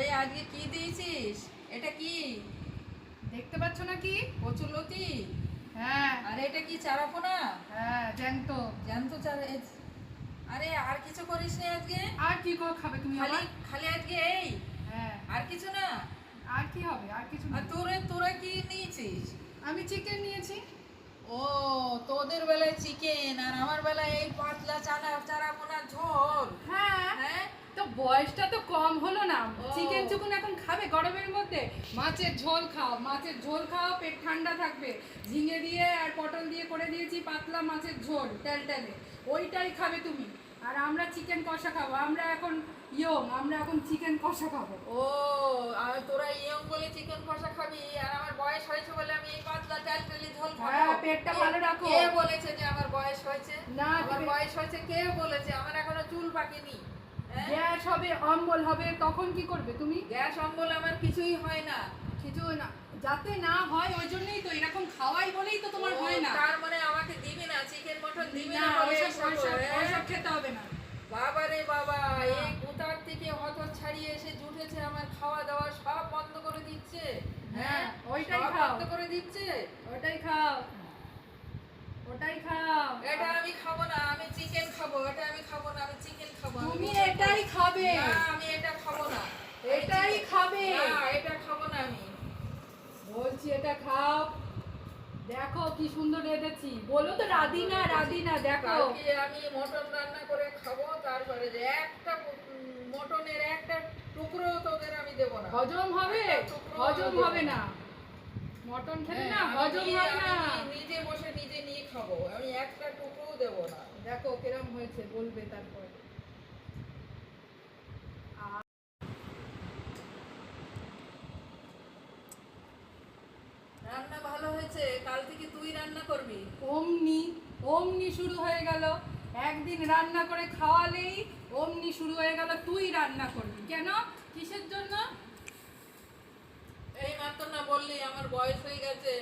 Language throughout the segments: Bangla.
এই আজকে কি দিয়েছিস? এটা কি? দেখতে পাচ্ছ না কি কচুলতি হ্যাঁ। আর এটা কি চারাপোনা? হ্যাঁ জ্যান্ত। জ্যান্ত চারা আরে আর কিছু করিস নি আজকে? আর কি করে খাবে তুমি খালি খালি আজকে এই? হ্যাঁ। আর কিছু না? আর কি হবে? আর কিছু না। তোরা তোরা কি নিয়েছিস? আমি চিকেন নিয়েছি। ও তোদের বেলায় চিকেন আর আমার বেলায় এই পাতলা চানা চারাপোনা ঝোল। হ্যাঁ বয়সটা তো কম হলো না। চিকেন চুকুন এখন খাবে গরমের মধ্যে মাছের ঝোল খাও মাছের ঝোল খাও পেট ঠান্ডা থাকবে। ঝিঙে দিয়ে আর পটল দিয়ে করে দিয়েছি পাতলা মাছের ঝোল টেলে। ওইটাই খাবে তুমি। আর আমরা চিকেন কষা খাব আমরা এখন ইয়ং আমরা এখন চিকেন কষা খাব। ও আর তোরা ইয়ং বলে চিকেন কষা খাবি আর আমার বয়স হয়েছে বলে আমি এই পাতলা ডাল টালি ঝোল খাব। হ্যাঁ, পেটটা ভালো রাখো। কে বলেছে যে আমার বয়স হয়েছে? না, আমার বয়স হয়েছে কে বলেছে? আমার এখনও চুল পাকেনি? গ্যাস হবে অম্বল হবে তখন কি করবে তুমি? গ্যাস অম্বল আমার কিছুই হয় না। কিছু না। যাতে না হয় ওই জন্যই তো এরকম খাওয়াই বলেই তো তোমার হয় না। তার মানে আমাকে দিবি না চিকেন মটন দিবি না ওইসব হ্যাঁ? খেতে হবে না। বাবা রে বাবা এই কোথার থেকে হত ছাড়িয়ে এসে জুটেছে আমার খাওয়া দাওয়া সব বন্ধ করে দিচ্ছে হ্যাঁ হ্যাঁ, ওইটাই খাও। বন্ধ করে দিচ্ছে? ওটাই খাও। ওটাই খাও। এটা আমি খাব না আমি চিকেন খাব এটা আমি খাব না আমি চিকেন খাব আমি তুমি chicken এটাই খাব। না আমি এটা খাব না। এটাই খাবে। না এটা খাব না আমি। বলছি এটা খাও। দেখো কি সুন্দর রেঁধেছি। বলো তো রাধিনা রাধিনা দেখো। কালকে আমি মটন রান্না করে খাব তারপরে যে একটা মটনের একটা টুকরো তোদের আমি দেবো না। হজম হবে? হজম হবে না। মটন খেলে হ্যাঁ, না হজম হবে না। নিজে বসে নিজে নিয়ে খাব। আমি একটা টুকরো দেবো না। দেখো কিরম হয়েছে বলবে তারপর রান্না ভালো হয়েছে কাল থেকে তুই রান্না করবি। অমনি অমনি শুরু হয়ে গেল। একদিন রান্না করে খাওয়ালেই অমনি শুরু হয়ে গেল তুই রান্না করবি। কেন? কিসের জন্য? এই মাত্র না বললি আমার বয়স হয়ে গেছে।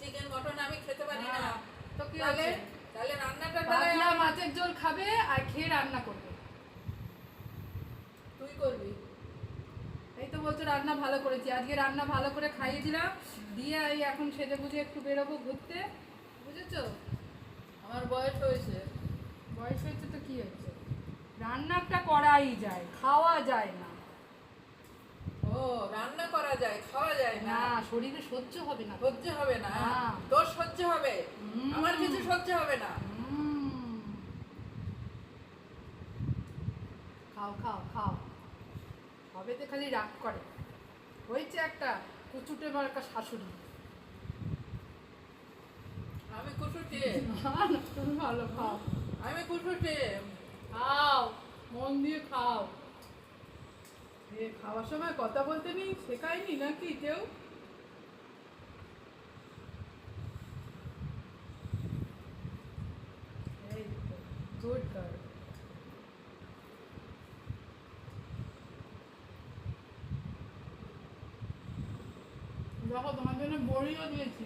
চিকেন মটন আমি খেতে পারি না। হ্যাঁ, তো কি তাহলে তাহলে রান্নাটা তাহলে মাছের ঝোল খাবে আর খেয়ে রান্না করবে। তুই করবি। এই তো বলছো রান্না ভালো করেছি। আজকে রান্না ভালো করে খাইয়ে দিলাম। দিয়ে এই এখন সেজে বুঝে একটু বেরোবো ঘুরতে। বুঝেছ? আমার বয়স হয়েছে। বয়স হয়েছে তো কি হয়েছে? রান্নাটা করাই যায় খাওয়া যায় না। ও রান্না করা যায় খাওয়া যায় না। শরীরে সহ্য হবে না। সহ্য হবে না। তোর সহ্য হবে? আমার কিছু সহ্য হবে না। খাও খাও খাও। সবেতে খালি রাগ করে। হয়েছে একটা কুচুটে মার্কা শাশুড়ি। আমি না, না, তুমি ভালো খাও। আমি কুটুটে খাও মন দিয়ে খাও। এ খাওয়ার সময় কথা বলতে নেই শেখায়নি নাকি কেউ? এই গুড দেখো তোমার জন্য বড়িও দিয়েছি।